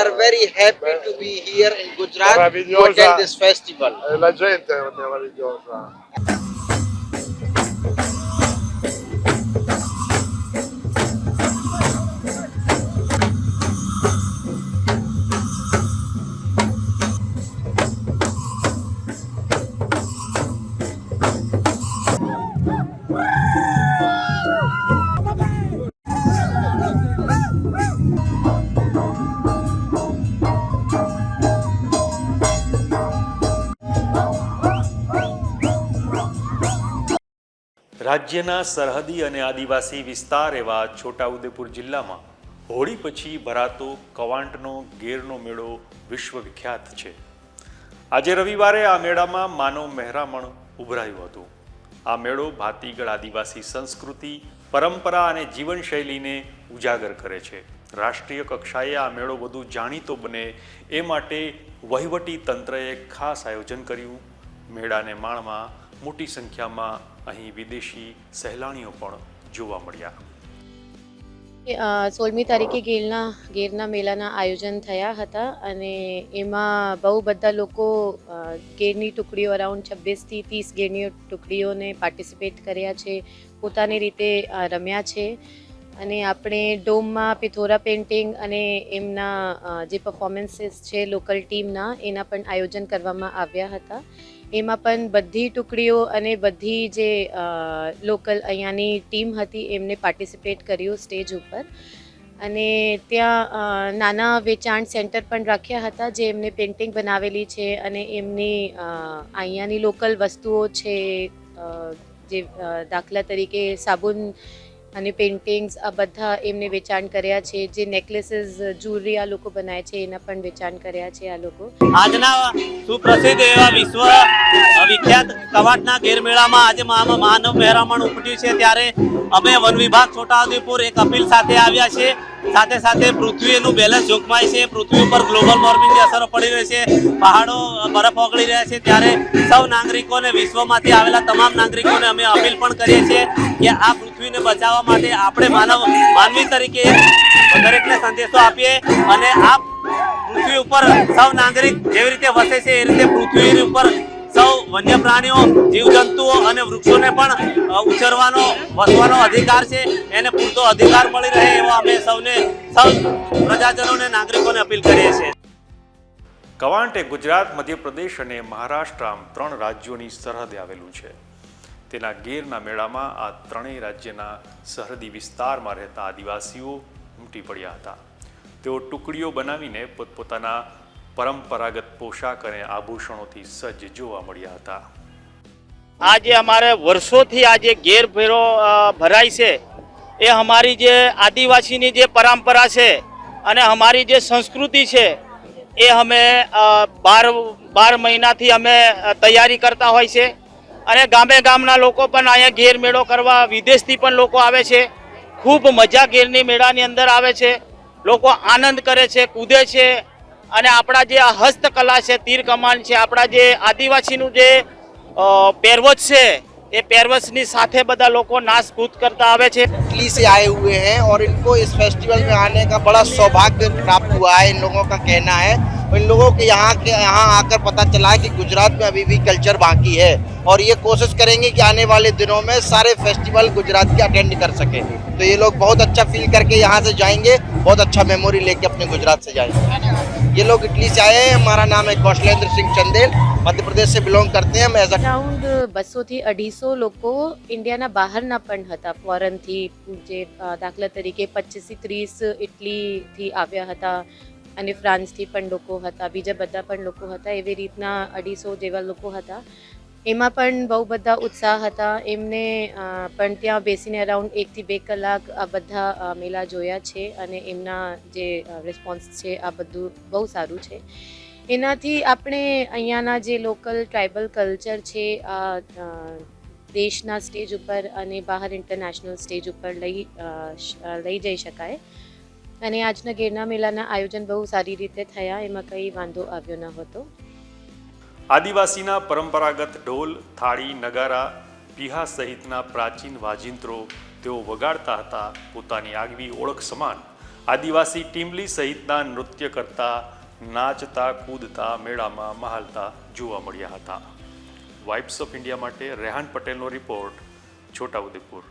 are very happy to be here in Gujarat to attend this festival. Eh, La gente è meravigliosa. રાજ્યના સરહદી અને આદિવાસી વિસ્તાર એવા છોટાઉદેપુર જિલ્લામાં હોળી પછી ભરાતો કવાંટનો ગેરનો મેળો વિશ્વવિખ્યાત છે. આજે રવિવારે આ મેળામાં માનવ મહેરામણ ઉભરાયું હતું. આ મેળો ભાતીગળ આદિવાસી સંસ્કૃતિ, પરંપરા અને જીવનશૈલીને ઉજાગર કરે છે. રાષ્ટ્રીય કક્ષાએ આ મેળો વધુ જાણીતો બને એ માટે વહીવટી તંત્રએ ખાસ આયોજન કર્યું. મેળાને માણવા મોટી સંખ્યામાં અહીં વિદેશી સહેલાણીઓ પણ જોવા મળ્યા. સોળમી તારીખે ગીરના ગીરના મેળાના આયોજન થયા હતા અને એમાં બહુ બધા લોકો ગીરની ટુકડીઓ અરાઉન્ડ છવ્વીસથી ત્રીસ ગીરની ટુકડીઓને પાર્ટિસિપેટ કર્યા છે, પોતાની રીતે રમ્યા છે. અને આપણે ડોમમાં પિથોરા પેઇન્ટિંગ અને એમના જે પરફોર્મન્સીસ છે લોકલ ટીમના એના પણ આયોજન કરવામાં આવ્યા હતા. એમાં પણ બધી ટુકડીઓ અને બધી જે લોકલ અહીંયાની ટીમ હતી એમને પાર્ટિસિપેટ કર્યું સ્ટેજ ઉપર. અને ત્યાં નાના વેચાણ સેન્ટર પણ રાખ્યા હતા જે એમને પેઇન્ટિંગ બનાવેલી છે અને એમની અહીંયાની લોકલ વસ્તુઓ છે જે દાખલા તરીકે સાબુન અને પેઇન્ટિંગ્સ આ બધા એમને વેચાણ કર્યા છે. જે નેકલેસીસ જ્યુલરી આ લોકો બનાવે છે, એના પણ વેચાણ કર્યા છે આ લોકો. આજના સુપ્રસિદ્ધ એવા વિશ્વ વિખ્યાત કવાટના ગેરમેળામાં આજે માનવ મહેરામણ ઉપટ્યું છે. ત્યારે અમે વન વિભાગ છોટાઉદેપુર એક અપીલ સાથે આવ્યા છે. સાથે સાથે પૃથ્વીનું બેલેન્સ જોખમાય છે. પૃથ્વી ઉપર ગ્લોબલ વોર્મિંગની અસરો પડી રહી છે. પહાડો બરફ ઓગળી રહ્યા છે. ત્યારે સૌ નાગરિકોને વિશ્વમાંથી આવેલા તમામ નાગરિકોને અમે અપીલ પણ કરીએ છીએ કે આ પૃથ્વીને બચાવવા માટે આપણે માનવ, માનવી તરીકે દરેકને સંદેશો આપીએ અને આ પૃથ્વી ઉપર સૌ નાગરિક જેવી રીતે વસે છે એ રીતે પૃથ્વી ઉપર સૌ વન્ય પ્રાણીઓ જીવજંતુઓ અને વૃક્ષોને પણ ઉછેરવાનો, વસવાનો અધિકાર છે, એને પૂરતો અધિકાર મળી રહે એવો અમે સૌને, સૌ પ્રજાજનોને, નાગરિકોને અપીલ કરીએ છીએ. કવાંટ એ ગુજરાત, મધ્યપ્રદેશ અને મહારાષ્ટ્ર આમ ત્રણ રાજ્યોની સરહદે આવેલું છે. તેના ગેરના મેળામાં આ ત્રણેય રાજ્યના સરહદી વિસ્તારમાં રહેતા આદિવાસીઓ ઉમટી પડ્યા હતા. તેઓ ટુકડીઓ બનાવીને પોતપોતાના પરંપરાગત પોશાક અને આભૂષણોથી સજ્જ જોવા મળ્યા હતા. આજે અમારે વર્ષોથી આ જે ગેરભેરો ભરાય છે, એ અમારી જે આદિવાસીની જે પરંપરા છે અને અમારી જે સંસ્કૃતિ છે, એ અમે બાર બાર મહિનાથી અમે તૈયારી કરતા હોય છે. અને ગામે ગામના લોકો પણ અહીંયા ગેર મેળો કરવા, વિદેશથી પણ લોકો આવે છે. ખૂબ મજા ઘેરની મેળાની અંદર આવે છે. લોકો આનંદ કરે છે, કૂદે છે. અને આપણા જે આ હસ્તકલા છે, તીર કમાન છે, આપણા જે આદિવાસીનું જે પહેરવત છે એ પહેરવેશની સાથે બધા લોકો નાચ કૂદ કરતા આવે છે इटली से आए हुए हैं और इनको इस फेस्टिवल में आने का बड़ा सौभाग्य प्राप्त हुआ है इन लोगों का कहना है और इन लोगों के यहाँ के यहाँ आकर पता चला है कि गुजरात में अभी भी कल्चर बाकी है और ये कोशिश करेंगे कि आने वाले दिनों में सारे फेस्टिवल गुजरात के अटेंड कर सके तो ये लोग बहुत अच्छा फील करके यहाँ से जाएंगे बहुत अच्छा मेमोरी लेके अपने गुजरात से जाएंगे ये लोग इटली से आए हैं हमारा नाम है कौशलेंद्र सिंह चंदेल मध्य प्रदेश से बिलोंग करते हैं हम एज अ અરાઉન્ડ બસોથી અઢીસો લોકો ઇન્ડિયાના બહારના પણ હતા. ફોરેનથી જે દાખલા તરીકે પચીસથી ત્રીસ ઇટલીથી આવ્યા હતા અને ફ્રાન્સથી પણ લોકો હતા. બીજા બધા પણ લોકો હતા. એવી રીતના અઢીસો જેવા લોકો હતા. એમાં પણ બહુ બધા ઉત્સાહ હતા. એમને પણ ત્યાં બેસીને અરાઉન્ડ એકથી બે કલાક આ બધા મેલા જોયા છે અને એમના જે રિસ્પોન્સ છે આ બધું બહુ સારું છે. એનાથી આપણે અહીંયાના જે લોકલ ટ્રાઇબલ કલ્ચર છે દેશના સ્ટેજ ઉપર અને બહાર ઇન્ટરનેશનલ સ્ટેજ ઉપર લઈ લઈ જઈ શકાય. અને આજના ગેરના મેળાના આયોજન બહુ સારી રીતે થયા, એમાં કંઈ વાંધો આવ્યો ન હતો. આદિવાસીના પરંપરાગત ઢોલ, થાળી, નગારા, પીહા સહિતના પ્રાચીન વાજિંત્રો તેઓ વગાડતા હતા. પોતાની આગવી ઓળખ સમાન આદિવાસી ટીમલી સહિતના નૃત્ય કરતા નાચતા, કૂદતા, મેળામાં મહાલતા જોવા મળ્યા હતા. વાઇબ્સ ઓફ ઇન્ડિયા માટે રેહાન પટેલનો રિપોર્ટ છોટાઉદેપુર.